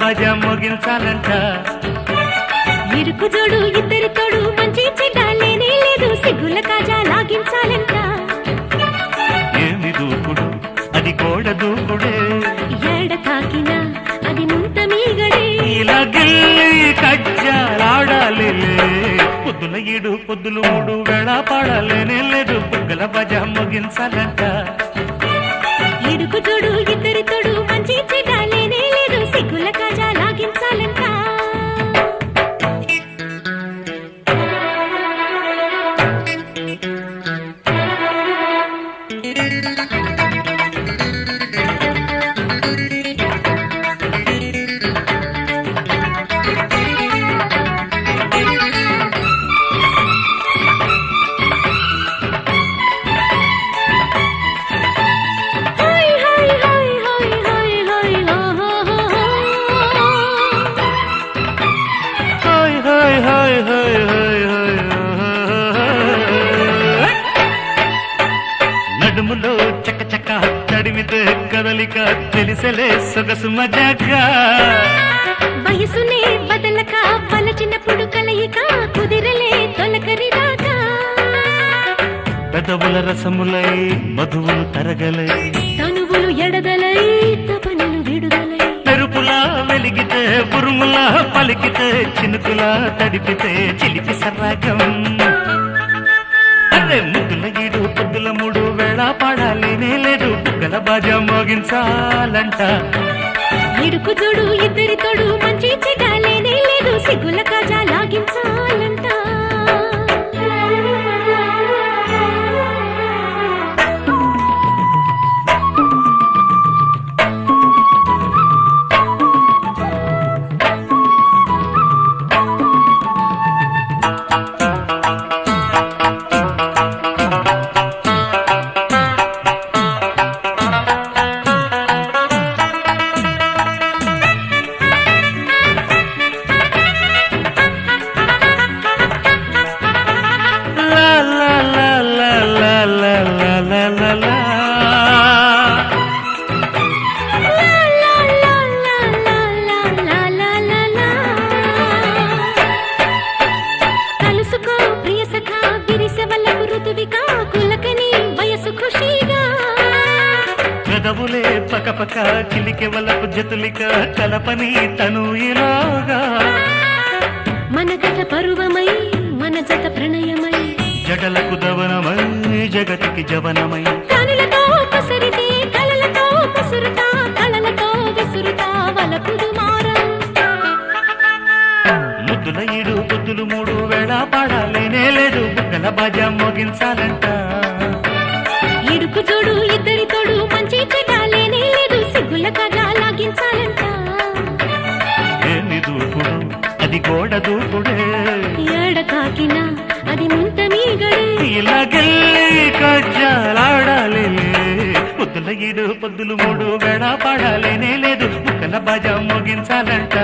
బాజా మోగించాలంట. ఇరుకు జోడు ఇద్దరి తోడు మంచి చెడ్డ లేనే లేదు సిగ్గుల కాజా లాగించాలంట. ఏమి దూకుడు అది గోడ దూకుడే. ఏడ తాకినా అది ముంత మీగడే. ఇలా గిల్లి కజ్జాలాడాలి పొద్దుల ఈడు పొద్దులు మూడు వేళ పాడాలేనే లేదు బుగ్గల బాజా మోగించాలంట. ఇరుకు జోడు తెలిసలే సొగసు మజాక. వయసునే బదలక వలచినప్పుడు కలయిక కుదిరలే తొలకరి దాకా పెదవుల రసములై మధువులు తరగలై. తనువులు ఎడదలై తపనలు విడుదలై. మెరుపులా వెలిగితే పురుములా పలికితే చినుకులా తడిపితే చిలిపి సర్రాగం. అరే పొద్దుల మూడు కాపాడాలి నేలేదు గల బాజ మోగించాలంట. ఇడుకు చూడు ఇద్దరి తోడు మంచి చెగాలేనే లేదు సిగ్గుల కాజ పెదవులే పకపక చిలికె వలపు జతులిక కలపని తను ఇలాగా. మన కథ పరువమై మన జత ప్రణయమై. జడలకు దవనమై జగతికి జవనమై. కనులతో కసరితే కలలతో ముసురుతా కళలతో విసురుతా వలపుదు మారం. ముద్దుల పొద్దులు మూడు వేళ పాడాలేనే లేదు బుగ్గల బాజా మోగించాలంట. ఇడుకు జోడు ఇద్దరి తోడు మంచి చెడ్డాలేనే లేదు సిగ్గుల కథ లాగించాలంట దూకుడు అది గోడ దూకుడే. ఏడ తాకినా అది ముంత మీగడే. ఇలాగెళ్ళి కజ్జాలాడాలి పొద్దుల ఈడు పొద్దులు మూడు వేళ పాడాలేనే లేదు బుగ్గల బాజా మోగించాలంట.